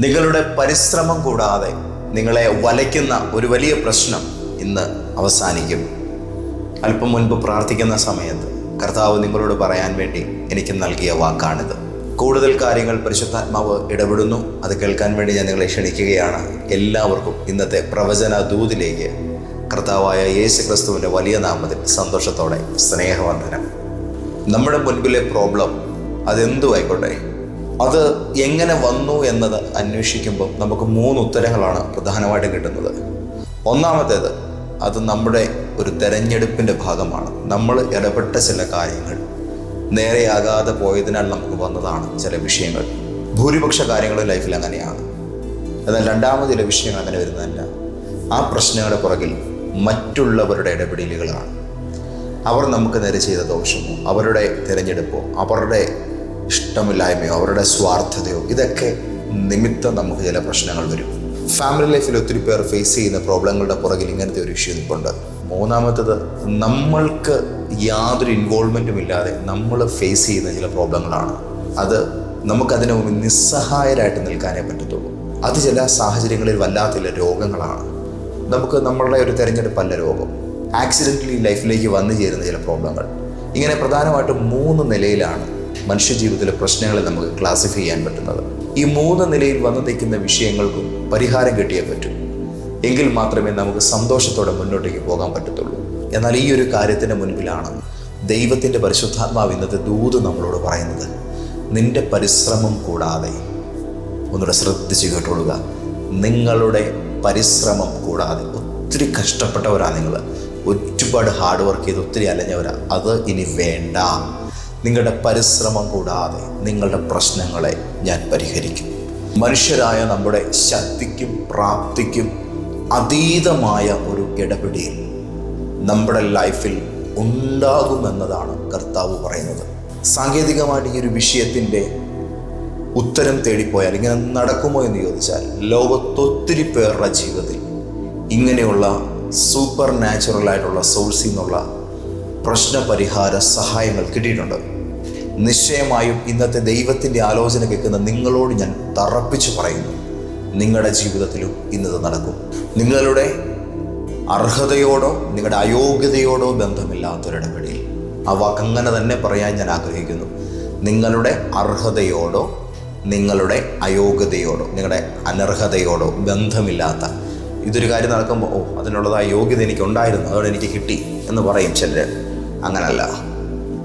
നിങ്ങളുടെ പരിശ്രമം കൂടാതെ നിങ്ങളെ വലയ്ക്കുന്ന ഒരു വലിയ പ്രശ്നം ഇന്ന് അവസാനിക്കും. അല്പം മുൻപ് പ്രാർത്ഥിക്കുന്ന സമയത്ത് കർത്താവ് നിങ്ങളോട് പറയാൻ വേണ്ടി എനിക്ക് നൽകിയ വാക്കാണിത്. കൂടുതൽ കാര്യങ്ങൾ പരിശുദ്ധാത്മാവ് ഇടപെടുന്നു. അത് കേൾക്കാൻ വേണ്ടി ഞാൻ നിങ്ങളെ ക്ഷണിക്കുകയാണ്. എല്ലാവർക്കും ഇന്നത്തെ പ്രവചന ദൂതിലേക്ക് കർത്താവായ യേശു ക്രിസ്തുവിന്റെ വലിയ നാമത്തിൽ സന്തോഷത്തോടെ സ്നേഹവന്ദനം നമ്മുടെ മുൻപിലെ പ്രോബ്ലം അതെന്തു ആയിക്കോട്ടെ അത് എങ്ങനെ വന്നു എന്നത് അന്വേഷിക്കുമ്പോൾ നമുക്ക് മൂന്ന് ഉത്തരങ്ങളാണ് പ്രധാനമായിട്ടും കിട്ടുന്നത്. ഒന്നാമത്തേത് അത് നമ്മുടെ ഒരു തെരഞ്ഞെടുപ്പിന്റെ ഭാഗമാണ്. നമ്മൾ ഇടപെട്ട ചില കാര്യങ്ങൾ നേരെയാകാതെ പോയതിനാൽ നമുക്ക് വന്നതാണ് ചില വിഷയങ്ങൾ. ഭൂരിപക്ഷ കാര്യങ്ങളും ലൈഫിൽ അങ്ങനെയാണ്. എന്നാൽ രണ്ടാമത് ചില വിഷയങ്ങൾ അങ്ങനെ വരുന്നതല്ല. ആ പ്രശ്നങ്ങളുടെ പുറകിൽ മറ്റുള്ളവരുടെ ഇടപെടലുകളാണ്. അവർ നമുക്ക് നേരെ ചെയ്ത ദോഷമോ അവരുടെ തിരഞ്ഞെടുപ്പോ അവരുടെ ഇഷ്ടമില്ലായ്മയോ അവരുടെ സ്വാർത്ഥതയോ ഇതൊക്കെ നിമിത്തം നമുക്ക് ചില പ്രശ്നങ്ങൾ വരും. ഫാമിലി ലൈഫിൽ ഒത്തിരി പേർ ഫേസ് ചെയ്യുന്ന പ്രോബ്ലങ്ങളുടെ പുറകിൽ ഇങ്ങനത്തെ ഒരു ഇഷ്യൂ നിൽപ്പുണ്ട്. മൂന്നാമത്തത് നമ്മൾക്ക് യാതൊരു ഇൻവോൾവ്മെന്റും ഇല്ലാതെ നമ്മൾ ഫേസ് ചെയ്യുന്ന ചില പ്രോബ്ലങ്ങളാണ് അത് നമുക്കതിനു മുമ്പ് നിസ്സഹായരായിട്ട് നിൽക്കാനേ പറ്റത്തുള്ളൂ. അത് ചില സാഹചര്യങ്ങളിൽ വല്ലാത്ത രോഗങ്ങളാണ്. നമുക്ക് നമ്മളുടെ ഒരു തിരഞ്ഞെടുപ്പല്ല രോഗം. ആക്സിഡന്റലി ലൈഫിലേക്ക് വന്നു ചേരുന്ന ചില പ്രോബ്ലങ്ങൾ ഇങ്ങനെ പ്രധാനമായിട്ടും മൂന്ന് നിലയിലാണ് മനുഷ്യജീവിതത്തിലെ പ്രശ്നങ്ങളെ നമുക്ക് ക്ലാസിഫൈ ചെയ്യാൻ പറ്റുന്നത്. ഈ മൂന്ന് നിലയിൽ വന്നു നിൽക്കുന്ന വിഷയങ്ങൾക്കും പരിഹാരം കിട്ടിയേ പറ്റൂ. എങ്കിൽ മാത്രമേ നമുക്ക് സന്തോഷത്തോടെ മുന്നോട്ടേക്ക് പോകാൻ പറ്റത്തുള്ളൂ. എന്നാൽ ഈ ഒരു കാര്യത്തിന് മുൻപിലാണ് ദൈവത്തിന്റെ പരിശുദ്ധാത്മാവ് ഇന്നത്തെ ദൂത് നമ്മളോട് പറയുന്നത്. നിന്റെ പരിശ്രമം കൂടാതെ ഒന്നുകൂടെ ശ്രദ്ധിച്ച് കേട്ടോളുക. നിങ്ങളുടെ പരിശ്രമം കൂടാതെ ഒത്തിരി കഷ്ടപ്പെട്ടവരാണ് നിങ്ങൾ. ഒരുപാട് ഹാർഡ് വർക്ക് ചെയ്ത് ഒത്തിരി അലഞ്ഞവരാണ് അത് ഇനി വേണ്ട. നിങ്ങളുടെ പരിശ്രമം കൂടാതെ നിങ്ങളുടെ പ്രശ്നങ്ങളെ ഞാൻ പരിഹരിക്കും. മനുഷ്യരായ നമ്മുടെ ശക്തിക്കും പ്രാപ്തിക്കും അതീതമായ ഒരു ഇടപെടൽ നമ്മുടെ ലൈഫിൽ ഉണ്ടാകുമെന്നതാണ് കർത്താവ് പറയുന്നത്. സാങ്കേതികമായിട്ട് ഈ ഒരു വിഷയത്തിന്റെ ഉത്തരം തേടിപ്പോയാൽ ഇങ്ങനെ നടക്കുമോ എന്ന് ചോദിച്ചാൽ ലോകത്തൊത്തിരി പേരുടെ ജീവിതത്തിൽ ഇങ്ങനെയുള്ള സൂപ്പർ നാച്ചുറൽ ആയിട്ടുള്ള സോഴ്സിൽ നിന്നുള്ള പ്രശ്നപരിഹാര സഹായങ്ങൾ കിട്ടിയിട്ടുണ്ട്. നിശ്ചയമായും ഇന്നത്തെ ദൈവത്തിന്റെ ആലോചന കേൾക്കുന്ന നിങ്ങളോട് ഞാൻ തറപ്പിച്ചു പറയുന്നു. നിങ്ങളുടെ ജീവിതത്തിലും ഇന്നത് നടക്കും. നിങ്ങളുടെ അർഹതയോടോ നിങ്ങളുടെ അയോഗ്യതയോടോ ബന്ധമില്ലാത്തൊരിടപെടിയിൽ ആ വാക്കങ്ങനെ തന്നെ പറയാൻ ഞാൻ ആഗ്രഹിക്കുന്നു. നിങ്ങളുടെ അർഹതയോടോ നിങ്ങളുടെ അയോഗ്യതയോടോ നിങ്ങളുടെ അനർഹതയോടോ ബന്ധമില്ലാത്ത ഇതൊരു കാര്യം നടക്കുമ്പോൾ ഓ അതിനുള്ളതായ യോഗ്യത എനിക്കുണ്ടായിരുന്നു അതുകൊണ്ട് എനിക്ക് കിട്ടി എന്ന് പറയും ചിലർ അങ്ങനല്ല.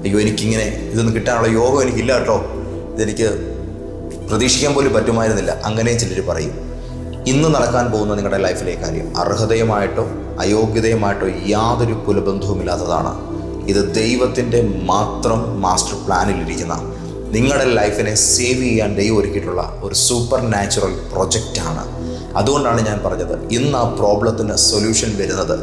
അയ്യോ എനിക്കിങ്ങനെ ഇതൊന്നും കിട്ടാനുള്ള യോഗം എനിക്കില്ല കേട്ടോ. ഇതെനിക്ക് പ്രതീക്ഷിക്കാൻ പോലും പറ്റുമായിരുന്നില്ല. അങ്ങനെയും ചിലർ പറയും. ഇന്ന് നടക്കാൻ പോകുന്ന നിങ്ങളുടെ ലൈഫിലെ കാര്യം അർഹതയുമായിട്ടോ അയോഗ്യതയുമായിട്ടോ യാതൊരു കുലബന്ധവുമില്ലാത്തതാണ്. ഇത് ദൈവത്തിന്റെ മാത്രം മാസ്റ്റർ പ്ലാനിലിരിക്കുന്ന നിങ്ങളുടെ ലൈഫിനെ സേവ് ചെയ്യാൻ ദൈവം ഒരുക്കിയിട്ടുള്ള ഒരു സൂപ്പർ നാച്ചുറൽ പ്രൊജക്റ്റാണ് അതുകൊണ്ടാണ് ഞാൻ പറഞ്ഞത് ഇന്ന് ആ പ്രോബ്ലത്തിന് സൊല്യൂഷൻ വരുന്നത്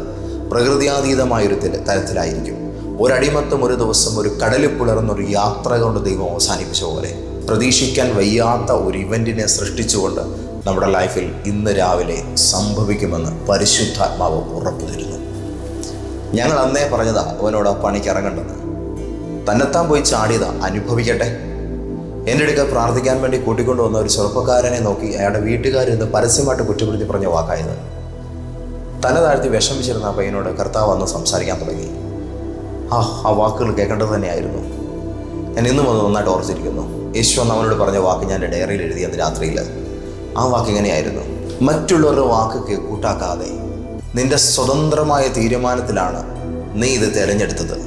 പ്രകൃതിയാതീതമായൊരു തില- തരത്തിലായിരിക്കും. ഒരടിമത്തം ഒരു ദിവസം ഒരു കടലിൽ പുലർന്നൊരു യാത്ര കൊണ്ട് ദൈവം അവസാനിപ്പിച്ച പോലെ പ്രതീക്ഷിക്കാൻ വയ്യാത്ത ഒരു ഇവന്റിനെ സൃഷ്ടിച്ചുകൊണ്ട് നമ്മുടെ ലൈഫിൽ ഇന്ന് രാവിലെ സംഭവിക്കുമെന്ന് പരിശുദ്ധാത്മാവ് ഉറപ്പു തരുന്നു. ഞങ്ങൾ അന്നേ പറഞ്ഞതാ അവനോട് ആ പണിക്ക് ഇറങ്ങണ്ടെന്ന് തന്നെത്താൻ പോയി ചാടിയതാ അനുഭവിക്കട്ടെ. എന്റെ അടുക്കൽ പ്രാർത്ഥിക്കാൻ വേണ്ടി കൂട്ടിക്കൊണ്ടു വന്ന ഒരു ചെറുപ്പക്കാരനെ നോക്കി അയാളുടെ വീട്ടുകാരിന്ന് പരസ്യമായിട്ട് കുറ്റപ്പെടുത്തി പറഞ്ഞ വാക്കായത്. തന്നെ താഴ്ത്തി വിഷമിച്ചിരുന്ന പയ്യനോട് കർത്താവ് വന്ന് സംസാരിക്കാൻ തുടങ്ങി. ആ ആ വാക്കുകൾ കേൾക്കേണ്ടത് തന്നെയായിരുന്നു. ഞാൻ ഇന്നും അത് നന്നായിട്ട് ഓർത്തിരിക്കുന്നു. യേശു അന്ന് അവനോട് പറഞ്ഞ വാക്ക് ഞാൻ ഡയറിയിൽ എഴുതി അന്ന് രാത്രിയിൽ. ആ വാക്ക് ഇങ്ങനെയായിരുന്നു മറ്റുള്ളവരുടെ വാക്ക് കൂട്ടാക്കാതെ. നിന്റെ സ്വതന്ത്രമായ തീരുമാനത്തിലാണ് നീ ഇത് തിരഞ്ഞെടുത്തത്.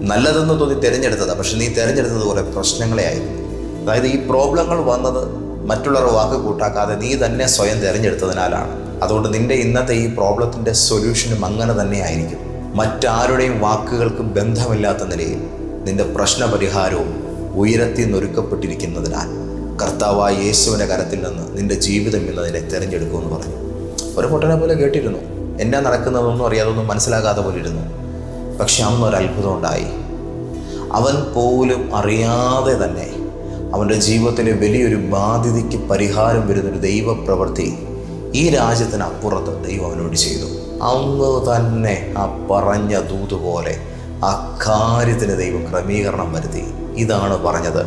നല്ലതെന്ന് തോന്നി തിരഞ്ഞെടുത്തത് പക്ഷെ നീ തിരഞ്ഞെടുത്തത് കുറേ പ്രശ്നങ്ങളെ ആയിരുന്നു. അതായത് ഈ പ്രോബ്ലങ്ങൾ വന്നത് മറ്റുള്ളവരുടെ വാക്ക് കൂട്ടാക്കാതെ നീ തന്നെ സ്വയം തിരഞ്ഞെടുത്തതിനാലാണ്. അതുകൊണ്ട് നിന്റെ ഇന്നത്തെ ഈ പ്രോബ്ലത്തിന്റെ സൊല്യൂഷനും അങ്ങനെ തന്നെ ആയിരിക്കും. മറ്റാരുടെയും വാക്കുകൾക്ക് ബന്ധമില്ലാത്ത നിലയിൽ നിന്റെ പ്രശ്നപരിഹാരവും ഉയരത്തിൽ നൊരുക്കപ്പെട്ടിരിക്കുന്നതിനാൽ കർത്താവായ യേശുവിന്റെ കരത്തിൽ നിന്ന് നിന്റെ ജീവിതം ഇന്നതിനെ തിരഞ്ഞെടുക്കുമെന്ന് പറഞ്ഞു. ഒരു പൊട്ടനെ പോലെ കേട്ടിരുന്നു. എന്നാ നടക്കുന്നതൊന്നും അറിയാതൊന്നും മനസ്സിലാകാതെ പോലെ ഇരുന്നു. പക്ഷെ ഒരു അത്ഭുതം ഉണ്ടായി. അവൻ പോലും അറിയാതെ തന്നെ അവന്റെ ജീവിതത്തിലെ വലിയൊരു ബാധ്യതയ്ക്ക് പരിഹാരം വരുന്നൊരു ദൈവപ്രവൃത്തി ഈ രാജ്യത്തിന് അപ്പുറത്ത് ദൈവം അവനോട് ചെയ്തു. അന്ന് തന്നെ ആ പറഞ്ഞ ദൂത് പോലെ ആ കാര്യത്തിന് ദൈവം ക്രമീകരണം വരുത്തി. ഇതാണ് പറഞ്ഞത്.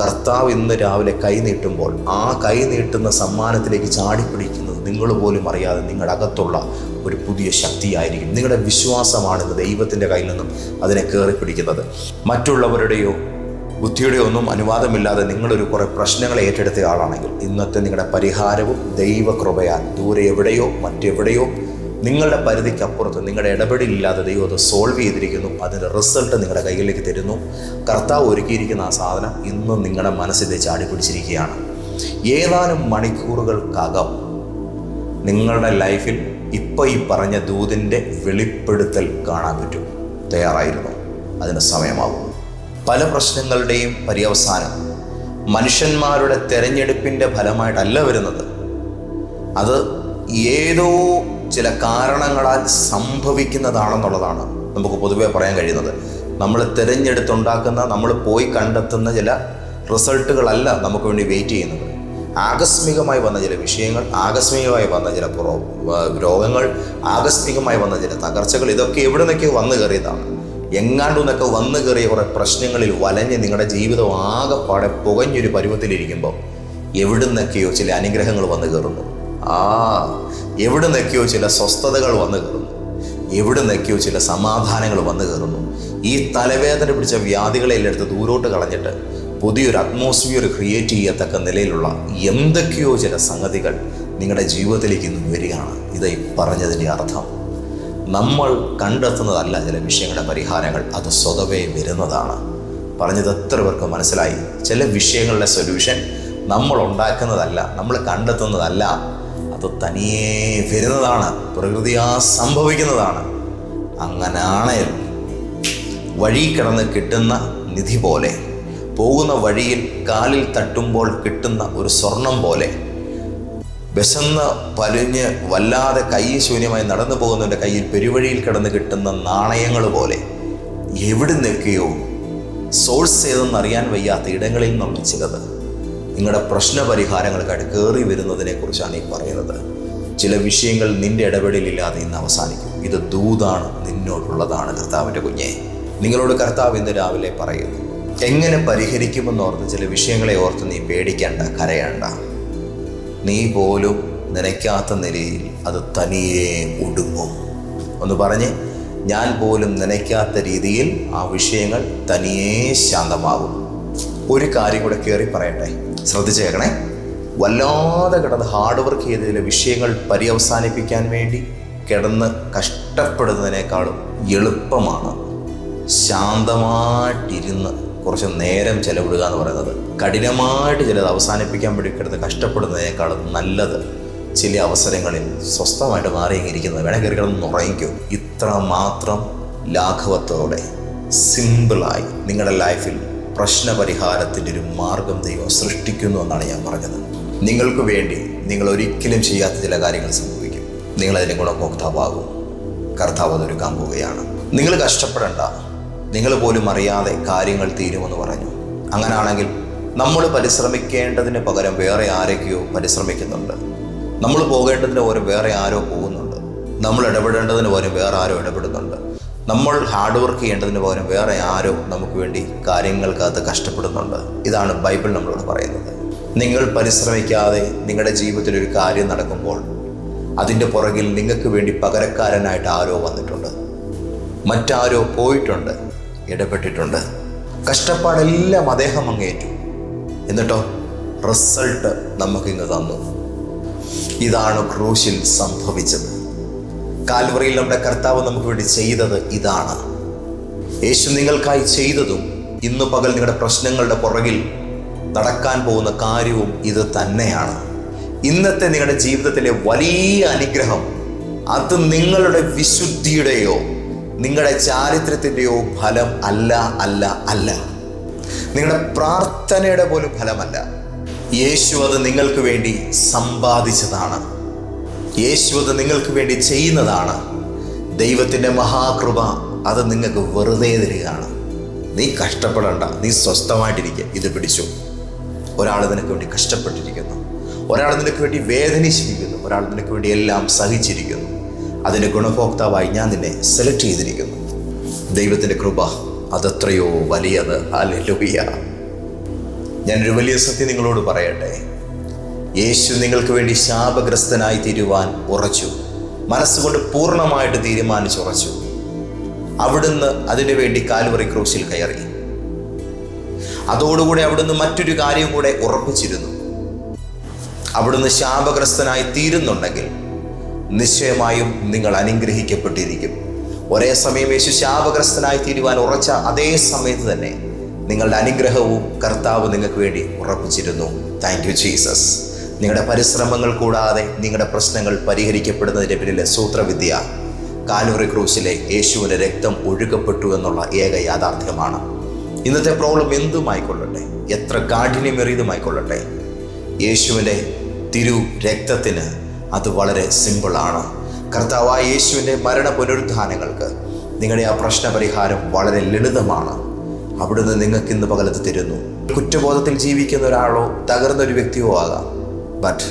കർത്താവ് ഇന്ന് രാവിലെ കൈ നീട്ടുമ്പോൾ ആ കൈ നീട്ടുന്ന സമ്മാനത്തിലേക്ക് ചാടിപ്പിടിക്കുന്നത് നിങ്ങൾ പോലും അറിയാതെ നിങ്ങളുടെ അകത്തുള്ള ഒരു പുതിയ ശക്തിയായിരിക്കും. നിങ്ങളുടെ വിശ്വാസമാണ് ഇന്ന് ദൈവത്തിന്റെ കയ്യിൽ നിന്നും അതിനെ കയറി പിടിക്കുന്നത് മറ്റുള്ളവരുടെയോ ബുദ്ധിയുടെയോ ഒന്നും അനുവാദമില്ലാതെ നിങ്ങളൊരു കുറേ പ്രശ്നങ്ങൾ ഏറ്റെടുത്ത ആളാണെങ്കിൽ ഇന്നത്തെ നിങ്ങളുടെ പരിഹാരവും ദൈവകൃപയാൽ ദൂരെ എവിടെയോ മറ്റെവിടെയോ നിങ്ങളുടെ പരിധിക്കപ്പുറത്ത് നിങ്ങളുടെ ഇടപെടലില്ലാതെ ദൈവം അത് സോൾവ് ചെയ്തിരിക്കുന്നു. അതിന്റെ റിസൾട്ട് നിങ്ങളുടെ കയ്യിലേക്ക് തരുന്നു. കർത്താവ് ഒരുക്കിയിരിക്കുന്ന ആ സാധനം ഇന്നും നിങ്ങളുടെ മനസ്സിൽ ചാടി പിടിച്ചിരിക്കുകയാണ്. ഏതാനും മണിക്കൂറുകൾക്കകം നിങ്ങളുടെ ലൈഫിൽ ഇപ്പോൾ ഈ പറഞ്ഞ ദൂതിന്റെ വെളിപ്പെടുത്തൽ കാണാൻ പറ്റും. തയ്യാറായിരുന്നു. അതിന് സമയമാകും പല പ്രശ്നങ്ങളുടെയും പര്യവസാനം മനുഷ്യന്മാരുടെ തെരഞ്ഞെടുപ്പിന്റെ ഫലമായിട്ടല്ല വരുന്നത്. അത് ഏതോ ചില കാരണങ്ങളാൽ സംഭവിക്കുന്നതാണെന്നുള്ളതാണ് നമുക്ക് പൊതുവേ പറയാൻ കഴിയുന്നത്. നമ്മൾ തിരഞ്ഞെടുത്തുണ്ടാക്കുന്ന നമ്മൾ പോയി കണ്ടെത്തുന്ന ചില റിസൾട്ടുകളല്ല നമുക്ക് വേണ്ടി വെയിറ്റ് ചെയ്യുന്നത്. ആകസ്മികമായി വന്ന ചില വിഷയങ്ങൾ ആകസ്മികമായി വന്ന ചില രോഗങ്ങൾ ആകസ്മികമായി വന്ന ചില തകർച്ചകൾ ഇതൊക്കെ എവിടെ നിന്നൊക്കെ വന്നു കയറിയതാണ്. എങ്ങാണ്ടു നിന്നൊക്കെ വന്നു കയറിയ കുറേ പ്രശ്നങ്ങളിൽ വലഞ്ഞ് നിങ്ങളുടെ ജീവിതം ആകെപ്പാടെ പുകഞ്ഞൊരു പരുവത്തിലിരിക്കുമ്പോൾ എവിടുന്നൊക്കെയോ ചില അനുഗ്രഹങ്ങൾ വന്നു കയറുന്നു. ആ എവിടെ നിൽക്കിയോ ചില സ്വസ്ഥതകൾ വന്നു കയറുന്നു. എവിടെ നിൽക്കിയോ ചില സമാധാനങ്ങൾ വന്നു കയറുന്നു. ഈ തലവേദന പിടിച്ച വ്യാധികളെ എടുത്ത് ദൂരോട്ട് കളഞ്ഞിട്ട് പുതിയൊരു അറ്റ്മോസ്ഫിയർ ക്രിയേറ്റ് ചെയ്യത്തക്ക നിലയിലുള്ള എന്തൊക്കെയോ ചില സംഗതികൾ നിങ്ങളുടെ ജീവിതത്തിലേക്ക് ഇന്ന് വരികയാണ്. ഇത് ഈ പറഞ്ഞതിന്റെ അർത്ഥം. നമ്മൾ കണ്ടെത്തുന്നതല്ല ചില വിഷയങ്ങളുടെ പരിഹാരങ്ങൾ അത് സ്വതവേ വരുന്നതാണ്. പറഞ്ഞത് എത്ര പേർക്ക് മനസ്സിലായി? ചില വിഷയങ്ങളുടെ സൊല്യൂഷൻ നമ്മൾ ഉണ്ടാക്കുന്നതല്ല നമ്മൾ കണ്ടെത്തുന്നതല്ല അത് തനിയേ വരുന്നതാണ് പ്രകൃതിയാ സംഭവിക്കുന്നതാണ്. അങ്ങനാണ് വഴി കിടന്ന് കിട്ടുന്ന നിധി പോലെ. പോകുന്ന വഴിയിൽ കാലിൽ തട്ടുമ്പോൾ കിട്ടുന്ന ഒരു സ്വർണം പോലെ. വിശന്ന് പലിഞ്ഞ് വല്ലാതെ കൈ ശൂന്യമായി നടന്നു പോകുന്നവന്റെ കയ്യിൽ പെരുവഴിയിൽ കിടന്ന് കിട്ടുന്ന നാണയങ്ങൾ പോലെ. എവിടെ നിൽക്കുകയോ സോഴ്സ് ഏതെന്ന് അറിയാൻ വയ്യാത്ത ഇടങ്ങളിൽ നിന്നുള്ള ചിലത്. നിങ്ങളുടെ പ്രശ്ന പരിഹാരങ്ങൾക്കായിട്ട് കയറി വരുന്നതിനെ കുറിച്ചാണ് ഈ പറയുന്നത്. ചില വിഷയങ്ങൾ നിന്റെ ഇടപെടലില്ലാതെ ഇന്ന് അവസാനിക്കും. ഇത് ദൂതാണ് നിന്നോടുള്ളതാണ് കർത്താവിന്റെ കുഞ്ഞെ. നിങ്ങളോട് കർത്താവ് ഇന്ന് രാവിലെ പറയുന്നു എങ്ങനെ പരിഹരിക്കുമെന്ന് ഓർത്ത് ചില വിഷയങ്ങളെ ഓർത്ത് നീ പേടിക്കേണ്ട കരയണ്ട. നീ പോലും നനയ്ക്കാത്ത നിലയിൽ അത് തനിയെ ഒടുങ്ങും. ഒന്ന് പറഞ്ഞ് ഞാൻ പോലും നനയ്ക്കാത്ത രീതിയിൽ ആ വിഷയങ്ങൾ തനിയേ ശാന്തമാകും. ഒരു കാര്യം കൂടെ കയറി പറയട്ടെ. ശ്രദ്ധിച്ചേക്കണേ വല്ലാതെ കിടന്ന് ഹാർഡ് വർക്ക് ചെയ്ത വിഷയങ്ങൾ പര്യവസാനിപ്പിക്കാൻ വേണ്ടി കിടന്ന് കഷ്ടപ്പെടുന്നതിനേക്കാളും എളുപ്പമാണ് ശാന്തമായിട്ടിരുന്ന് കുറച്ച് നേരം ചെലവിടുക എന്ന് പറയുന്നത്. കഠിനമായിട്ട് ചിലത് അവസാനിപ്പിക്കാൻ വേണ്ടി കിടന്ന് കഷ്ടപ്പെടുന്നതിനേക്കാളും നല്ലത് ചില അവസരങ്ങളിൽ സ്വസ്ഥമായിട്ട് മാറിയെങ്കിരിക്കുന്നത് വേണേൽ കയറി കിടന്ന് ഉറങ്ങിക്കോ. ഇത്ര മാത്രം ലാഘവത്തോടെ സിമ്പിളായി നിങ്ങളുടെ ലൈഫിൽ പ്രശ്ന പരിഹാരത്തിന്റെ ഒരു മാർഗം ദൈവം സൃഷ്ടിക്കുന്നു എന്നാണ് ഞാൻ പറഞ്ഞത്. നിങ്ങൾക്ക് വേണ്ടി നിങ്ങൾ ഒരിക്കലും ചെയ്യാത്ത ചില കാര്യങ്ങൾ സംഭവിക്കും. നിങ്ങളതിന്റെ ഗുണഭോക്താവാകും. കർത്താവ് അതൊരുക്കാൻ പോവുകയാണ് നിങ്ങൾ കഷ്ടപ്പെടേണ്ട. നിങ്ങൾ പോലും അറിയാതെ കാര്യങ്ങൾ തീരുമെന്ന് പറഞ്ഞു. അങ്ങനാണെങ്കിൽ നമ്മൾ പരിശ്രമിക്കേണ്ടതിന് പകരം വേറെ ആരൊക്കെയോ പരിശ്രമിക്കുന്നുണ്ട്. നമ്മൾ പോകേണ്ടതിന് പകരം വേറെ ആരോ പോകുന്നുണ്ട്. നമ്മൾ ഇടപെടേണ്ടതിന് പകരം വേറെ ആരോ ഇടപെടുന്നുണ്ട്. നമ്മൾ ഹാർഡ് വർക്ക് ചെയ്യേണ്ടതിന് പകരം വേറെ ആരോ നമുക്ക് വേണ്ടി കാര്യങ്ങൾക്കകത്ത് കഷ്ടപ്പെടുന്നുണ്ട്. ഇതാണ് ബൈബിൾ നമ്മളോട് പറയുന്നത്. നിങ്ങൾ പരിശ്രമിക്കാതെ നിങ്ങളുടെ ജീവിതത്തിൽ ഒരു കാര്യം നടക്കുമ്പോൾ അതിന്റെ പുറകിൽ നിങ്ങൾക്ക് വേണ്ടി പകരക്കാരനായിട്ട് ആരോ വന്നിട്ടുണ്ട്. മറ്റാരോ പോയിട്ടുണ്ട് ഇടപെട്ടിട്ടുണ്ട്. കഷ്ടപ്പാടെല്ലാം അദ്ദേഹം അങ്ങേറ്റു. എന്നിട്ടോ റിസൾട്ട് നമുക്കിങ്ങ് തന്നു. ഇതാണ് ക്രൂശിൽ സംഭവിച്ചത്. കാൽവറിയിൽ നമ്മുടെ കർത്താവ് നമുക്ക് വേണ്ടി ചെയ്തത് ഇതാണ്. യേശു നിങ്ങൾക്കായി ചെയ്തതും ഇന്ന് പകൽ നിങ്ങളുടെ പ്രശ്നങ്ങളുടെ പുറകിൽ നടക്കാൻ പോകുന്ന കാര്യവും ഇത് തന്നെയാണ്. ഇന്നത്തെ നിങ്ങളുടെ ജീവിതത്തിലെ വലിയ അനുഗ്രഹം അത് നിങ്ങളുടെ വിശുദ്ധിയുടെയോ നിങ്ങളുടെ ചാരിത്രത്തിന്റെയോ ഫലം അല്ല അല്ല അല്ല. നിങ്ങളുടെ പ്രാർത്ഥനയുടെ പോലും ഫലമല്ല. യേശു അത് നിങ്ങൾക്ക് വേണ്ടി സമ്പാദിച്ചതാണ്. യേശു അത് നിങ്ങൾക്ക് വേണ്ടി ചെയ്യുന്നതാണ്. ദൈവത്തിന്റെ മഹാകൃപ അത് നിങ്ങൾക്ക് വെറുതെ തരികയാണ്. നീ കഷ്ടപ്പെടണ്ട നീ സ്വസ്ഥമായിട്ടിരിക്കുക ഇത് പിടിച്ചു. ഒരാൾ നിനക്ക് വേണ്ടി കഷ്ടപ്പെട്ടിരിക്കുന്നു. ഒരാൾ നിനക്ക് വേണ്ടി വേദനിച്ചിരിക്കുന്നു. ഒരാൾ നിനക്ക് വേണ്ടി എല്ലാം സഹിച്ചിരിക്കുന്നു. അതിന്റെ ഗുണഭോക്താവായി ഞാൻ നിന്നെ സെലക്ട് ചെയ്തിരിക്കുന്നു. ദൈവത്തിന്റെ കൃപ അതെത്രയോ വലിയത്. അല്ലെലുവിയ ഞാനൊരു വലിയ സത്യം നിങ്ങളോട് പറയട്ടെ. യേശു നിങ്ങൾക്ക് വേണ്ടി ശാപഗ്രസ്തനായി തീരുവാൻ ഉറച്ചു. മനസ്സുകൊണ്ട് പൂർണമായിട്ട് തീരുമാനിച്ചുറച്ചു. അവിടുന്ന് അതിനു വേണ്ടി കാൽവറി ക്രൂശിൽ കയറി. അതോടുകൂടി അവിടുന്ന് മറ്റൊരു കാര്യം കൂടെ ഉറപ്പിച്ചിരുന്നു. അവിടുന്ന് ശാപഗ്രസ്തനായി തീരുന്നുണ്ടെങ്കിൽ നിശ്ചയമായും നിങ്ങൾ അനുഗ്രഹിക്കപ്പെട്ടിരിക്കും. ഒരേ സമയം യേശു ശാപഗ്രസ്തനായി തീരുവാൻ ഉറച്ച അതേ സമയത്ത് തന്നെ നിങ്ങളുടെ അനുഗ്രഹവും കർത്താവ് നിങ്ങൾക്ക് വേണ്ടി ഉറപ്പിച്ചിരുന്നു. താങ്ക് യു ജീസസ് നിങ്ങളുടെ പരിശ്രമങ്ങൾ കൂടാതെ നിങ്ങളുടെ പ്രശ്നങ്ങൾ പരിഹരിക്കപ്പെടുന്നതിന്റെ പിന്നിലെ സൂത്രവിദ്യ കാലുറി ക്രൂസിലെ യേശുവിന്റെ രക്തം ഒഴുകപ്പെട്ടു എന്നുള്ള ഏക യാഥാർത്ഥ്യമാണ്. ഇന്നത്തെ പ്രോബ്ലം എന്തുമായിക്കൊള്ളട്ടെ? എത്ര കാഠിന്യമേറിയതുമായിക്കൊള്ളട്ടെ യേശുവിന്റെ തിരു രക്തത്തിന് അത് വളരെ സിമ്പിളാണ് കർത്താവായ യേശുവിന്റെ മരണ പുനരുദ്ധാനങ്ങൾക്ക് നിങ്ങളുടെ ആ പ്രശ്നപരിഹാരം വളരെ ലളിതമാണ്. അവിടുന്ന് നിങ്ങൾക്ക് ഇന്ന് പകലത്ത് തരുന്നു. കുറ്റബോധത്തിൽ ജീവിക്കുന്ന ഒരാളോ തകർന്ന ഒരു വ്യക്തിയോ ആകാം. ബട്ട്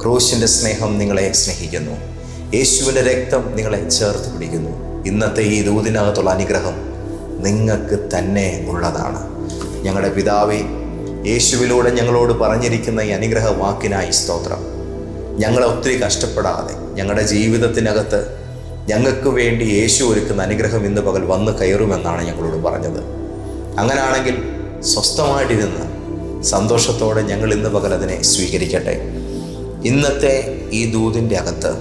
ക്രൂശിന്റെ സ്നേഹം നിങ്ങളെ സ്നേഹിക്കുന്നു. യേശുവിന്റെ രക്തം നിങ്ങളെ ചേർത്ത് പിടിക്കുന്നു. ഇന്നത്തെ ഈ ദൂതിനകത്തുള്ള അനുഗ്രഹം നിങ്ങൾക്ക് തന്നെ ഉള്ളതാണ്. ഞങ്ങളുടെ പിതാവി യേശുവിലൂടെ ഞങ്ങളോട് പറഞ്ഞിരിക്കുന്ന ഈ അനുഗ്രഹ വാക്കിനായി സ്തോത്രം. ഞങ്ങളെ ഒത്തിരി കഷ്ടപ്പെടാതെ ഞങ്ങളുടെ ജീവിതത്തിനകത്ത് ഞങ്ങൾക്ക് വേണ്ടി യേശു ഒരുക്കുന്ന അനുഗ്രഹം ഇന്ന് പകൽ വന്ന് കയറുമെന്നാണ് ഞങ്ങളോട് പറഞ്ഞത്. അങ്ങനാണെങ്കിൽ സ്വസ്ഥമായിട്ടിരുന്ന് സന്തോഷത്തോടെ ഞങ്ങൾ ഇന്ന് പകൽ അതിനെ സ്വീകരിക്കട്ടെ. ഇന്നത്തെ ഈ ദൂതിന്റെ അകത്ത്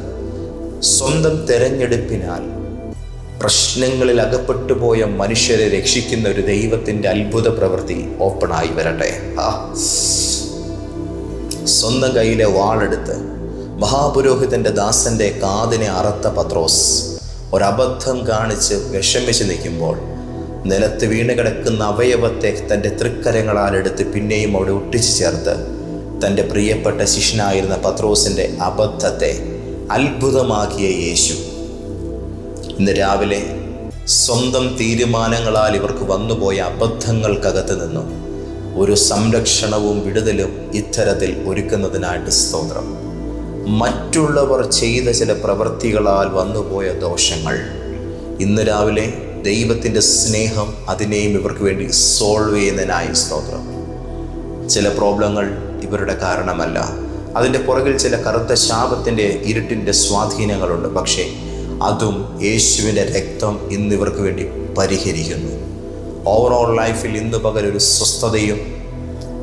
സ്വന്തം തെരഞ്ഞെടുപ്പിനാൽ പ്രശ്നങ്ങളിൽ അകപ്പെട്ടു പോയ മനുഷ്യരെ രക്ഷിക്കുന്ന ഒരു ദൈവത്തിന്റെ അത്ഭുത പ്രവൃത്തി ഓപ്പണായി വരട്ടെ. ആ. സ്വന്തം കയ്യിലെ വാളെടുത്ത് മഹാപുരോഹിതന്റെ ദാസന്റെ കാതിനെ അറത്ത പത്രോസ് ഒരബദ്ധം കാണിച്ച് വിഷമിച്ച് നിൽക്കുമ്പോൾ നിലത്ത് വീണ് കിടക്കുന്ന അവയവത്തെ തന്റെ തൃക്കരങ്ങളാൽ എടുത്ത് പിന്നെയും അവിടെ ഒട്ടിച്ചു ചേർത്ത്. തന്റെ പ്രിയപ്പെട്ട ശിഷ്യനായിരുന്ന പത്രോസിന്റെ അബദ്ധത്തെ അത്ഭുതമാക്കിയ യേശു. ഇന്ന് രാവിലെ സ്വന്തം തീരുമാനങ്ങളാൽ ഇവർക്ക് വന്നുപോയ അബദ്ധങ്ങൾക്കകത്ത് നിന്നും ഒരു സംരക്ഷണവും വിടുതലും ഇത്തരത്തിൽ ഒരുക്കുന്നതിനായിട്ട് സ്തോത്രം. മറ്റുള്ളവർ ചെയ്ത ചില പ്രവൃത്തികളാൽ വന്നുപോയ ദോഷങ്ങൾ. ഇന്ന് രാവിലെ ദൈവത്തിന്റെ സ്നേഹം അതിനെയും ഇവർക്ക് വേണ്ടി സോൾവ് ചെയ്യുന്നതിനായി സ്തോത്രം. ചില പ്രോബ്ലങ്ങൾ ഇവരുടെ കാരണമല്ല. അതിന്റെ പുറകിൽ ചില കറുത്ത ശാപത്തിന്റെ ഇരുട്ടിന്റെ സ്വാധീനങ്ങളുണ്ട്. പക്ഷേ അതും യേശുവിന്റെ രക്തം ഇന്ന് ഇവർക്ക് വേണ്ടി പരിഹരിക്കുന്നു. ഓവറോൾ ലൈഫിൽ ഇന്ന് പകൽ സ്വസ്ഥതയും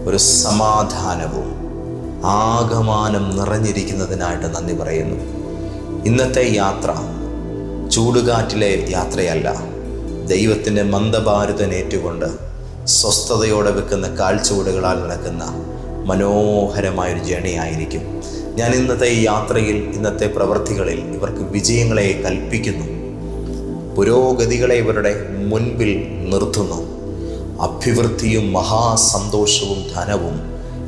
ഒരു സമാധാനവും ആകമാനം നിറഞ്ഞിരിക്കുന്നതിനായിട്ട് നന്ദി പറയുന്നു. ഇന്നത്തെ യാത്ര ചൂടുകാറ്റിലെ യാത്രയല്ല. ദൈവത്തിന്റെ മന്ദഭാരതനേറ്റുകൊണ്ട് സ്വസ്ഥതയോടെ വെക്കുന്ന കാൽച്ചുവടുകളാൽ നടക്കുന്ന മനോഹരമായൊരു ജേണി ആയിരിക്കും. ഞാൻ ഇന്നത്തെ ഈ യാത്രയിൽ ഇന്നത്തെ പ്രവൃത്തികളിൽ ഇവർക്ക് വിജയങ്ങളെ കൽപ്പിക്കുന്നു. പുരോഗതികളെ ഇവരുടെ മുൻപിൽ നിർത്തുന്നു. അഭിവൃദ്ധിയും മഹാസന്തോഷവും ധനവും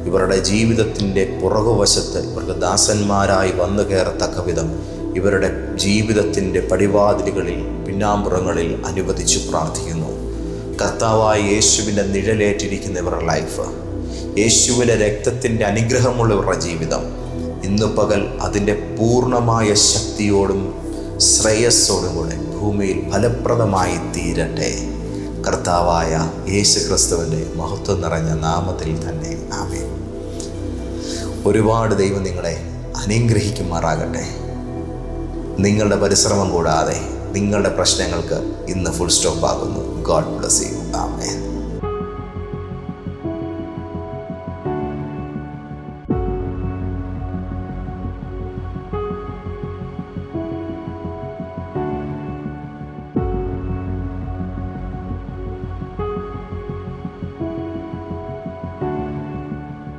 ഇവരുടെ ജീവിതത്തിന്റെ പുറകുവശത്ത് ഇവർക്ക് ദാസന്മാരായി വന്നു കയറത്തക്ക വിധം ഇവരുടെ ജീവിതത്തിന്റെ പടിവാതിലുകളിൽ പിന്നാമ്പുറങ്ങളിൽ അനുവദിച്ചു പ്രാർത്ഥിക്കുന്നു. കർത്താവായ യേശുവിന്റെ നിഴലേറ്റിരിക്കുന്ന ഇവരുടെ ലൈഫ്. യേശുവിന്റെ രക്തത്തിന്റെ അനുഗ്രഹമുള്ള ഇവരുടെ ജീവിതം. ഇന്ന് പകൽ അതിന്റെ പൂർണമായ ശക്തിയോടും ശ്രേയസ്സോടും കൂടെ ഭൂമിയിൽ ഫലപ്രദമായി തീരട്ടെ. കർത്താവായ യേശു ക്രിസ്തുവിന്റെ മഹത്വം നിറഞ്ഞ നാമത്തിൽ തന്നെ ആമേ ഒരുപാട് ദൈവം നിങ്ങളെ അനുഗ്രഹിക്കുമാറാകട്ടെ. നിങ്ങളുടെ പരിശ്രമം കൂടാതെ നിങ്ങളുടെ പ്രശ്നങ്ങൾക്ക് ഇന്ന് ഫുൾ സ്റ്റോപ്പ് ആകുന്നു. ഗോഡ് ബ്ലസ് യു ആമേ